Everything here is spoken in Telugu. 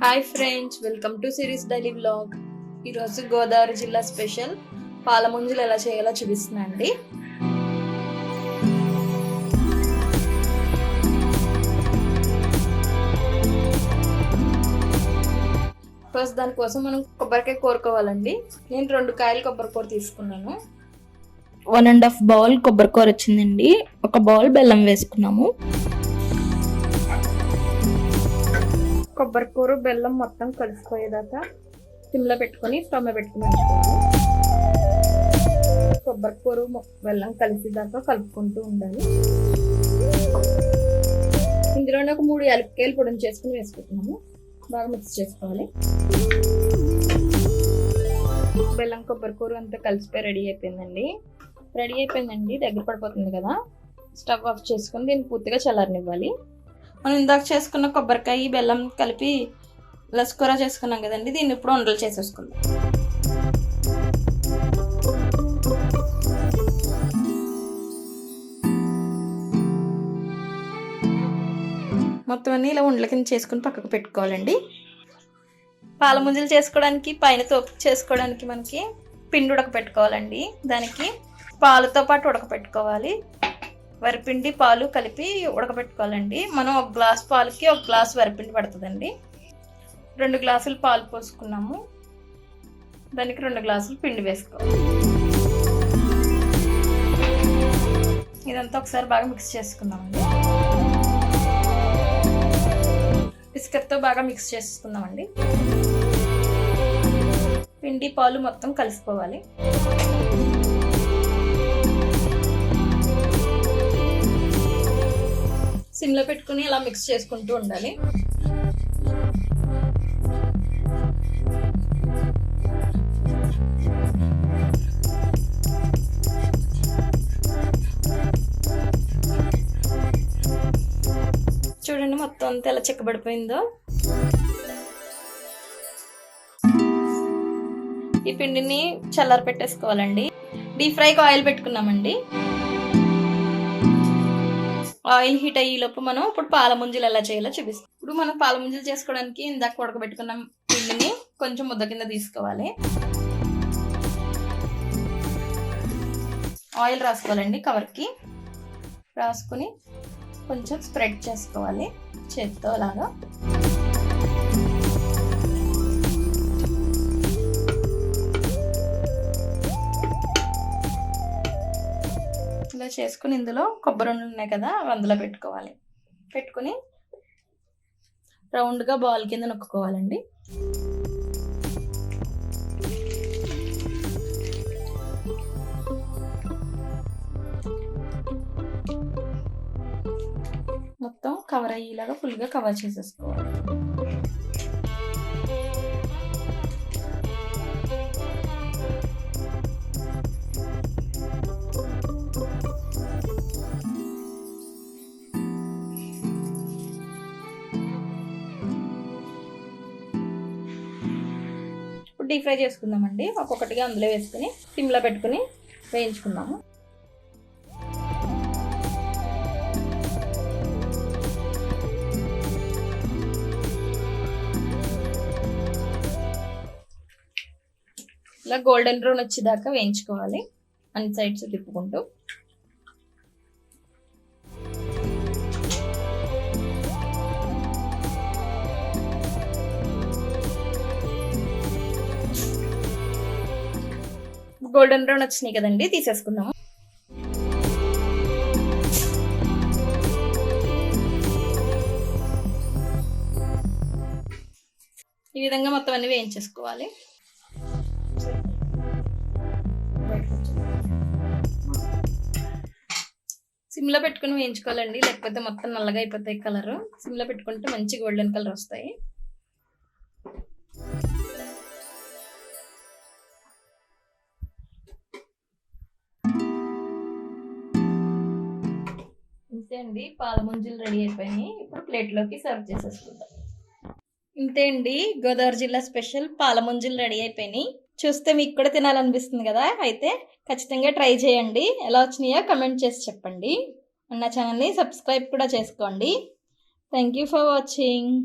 Hi friends welcome to series daily blog ఈరోజు గోదావరి జిల్లా స్పెషల్. పాలముంజలు ఎలా చేయాలో చూపిస్తున్నా అండి ఫస్ట్ దానికోసం మనం కొబ్బరికాయ కోరుకోవాలండి. నేను రెండు కాయలు కొబ్బరికూర తీసుకున్నాను. వన్ అండ్ హాఫ్ బౌల్ కొబ్బరికూర వచ్చిందండి. ఒక బౌల్ బెల్లం వేసుకున్నాము. కొబ్బరి కూర బెల్లం మొత్తం కలిసిపోయేదాకా సిమ్లో పెట్టుకొని స్టవ్ మీద పెట్టుకుని ఉంచుకోవాలి. కొబ్బరి కూర బెల్లం కలిసేదాకా కలుపుకుంటూ ఉండాలి. ఇందులోనే ఒక మూడు యాలక్కాయలు పొడిని చేసుకుని వేసుకుంటున్నాము. బాగా మిక్స్ చేసుకోవాలి. బెల్లం కొబ్బరి కూర అంతా కలిసిపోయి రెడీ అయిపోయిందండి. రెడీ అయిపోయిందండి. దగ్గర పడిపోతుంది కదా. స్టవ్ ఆఫ్ చేసుకొని దీన్ని పూర్తిగా చల్లారనివ్వాలి. మనం ఇందాక చేసుకున్న కొబ్బరికాయ బెల్లం కలిపి లస్కూర చేసుకున్నాం కదండి దీన్ని ఇప్పుడు ఉండలు చేసేసుకుందాం. మొత్తం అన్ని ఇలా ఉండల కింద చేసుకుని పక్కకు పెట్టుకోవాలండి. పాల ముంజలు చేసుకోవడానికి పైన తోపు చేసుకోవడానికి మనకి పిండి ఉడకపెట్టుకోవాలండి. దానికి పాలతో పాటు ఉడకపెట్టుకోవాలి. వరిపిండి పాలు కలిపి ఉడకబెట్టుకోవాలండి. మనం ఒక గ్లాస్ పాలకి ఒక గ్లాస్ వరిపిండి పడుతుందండి. రెండు గ్లాసులు పాలు పోసుకున్నాము. దానికి రెండు గ్లాసులు పిండి వేసుకోవాలి. ఇదంతా ఒకసారి బాగా మిక్స్ చేసుకుందామండి. బిస్కెట్తో బాగా మిక్స్ చేసుకుందామండి. పిండి పాలు మొత్తం కలిసిపోవాలి. సిమ్లో పెట్టుకుని ఇలా మిక్స్ చేసుకుంటూ ఉండాలి. చూడండి మొత్తం అంతా ఎలా చిక్కబడిపోయిందో. ఈ పిండిని చల్లారి పెట్టేసుకోవాలండి డీప్ ఫ్రైకి ఆయిల్ పెట్టుకున్నామండి. ఆయిల్ హీట్ అయ్యేలోపు మనం ఇప్పుడు పాల ముంజలు ఎలా చేయాలో చూపిస్తాం. ఇప్పుడు మనం పాల ముంజలు చేసుకోవడానికి ఇందాక ఉడకబెట్టుకున్న పిండిని కొంచెం ముద్ద కింద తీసుకోవాలి. ఆయిల్ రాసుకోవాలండి కవర్కి. రాసుకుని కొంచెం స్ప్రెడ్ చేసుకోవాలి. చేతితో అలాగా. చేసుకుని ఇందులో కొబ్బరి ఉండలు ఉన్నాయి కదా అవి అందులో పెట్టుకోవాలి. పెట్టుకుని రౌండ్గా బాల్ కింద నొక్కుకోవాలండి. మొత్తం కవర్ అయ్యేలాగా ఫుల్గా కవర్ చేసేసుకోవాలి. ఇప్పుడు డీప్ ఫ్రై చేసుకుందామండి. ఒక్కొక్కటిగా అందులో వేసుకుని సిమ్లో పెట్టుకుని వేయించుకుందాము. ఇలా గోల్డెన్ బ్రౌన్ వచ్చేదాకా వేయించుకోవాలి. అన్ని సైడ్స్ తిప్పుకుంటూ. గోల్డెన్ బ్రౌన్ వచ్చినాయి కదండి తీసేసుకుందాము. ఈ విధంగా మొత్తం అన్ని వేయించేసుకోవాలి. సిమ్లో పెట్టుకుని వేయించుకోవాలండి లేకపోతే మొత్తం నల్లగా అయిపోతాయి కలర్. సిమ్లో పెట్టుకుంటే మంచి గోల్డెన్ కలర్ వస్తాయి. ఇంతే అండి పాలముంజులు రెడీ అయిపోయినాయి. ఇప్పుడు ప్లేట్లోకి సర్వ్ చేసేసుకుందాం. ఇంతే అండి గోదావరి జిల్లా స్పెషల్ పాలముంజులు రెడీ అయిపోయినాయి. చూస్తే మీకు కూడా తినాలనిపిస్తుంది కదా? అయితే ఖచ్చితంగా ట్రై చేయండి. ఎలా వచ్చినాయో కమెంట్ చేసి చెప్పండి. నా ఛానల్ని సబ్స్క్రైబ్ కూడా చేసుకోండి. Thank you for watching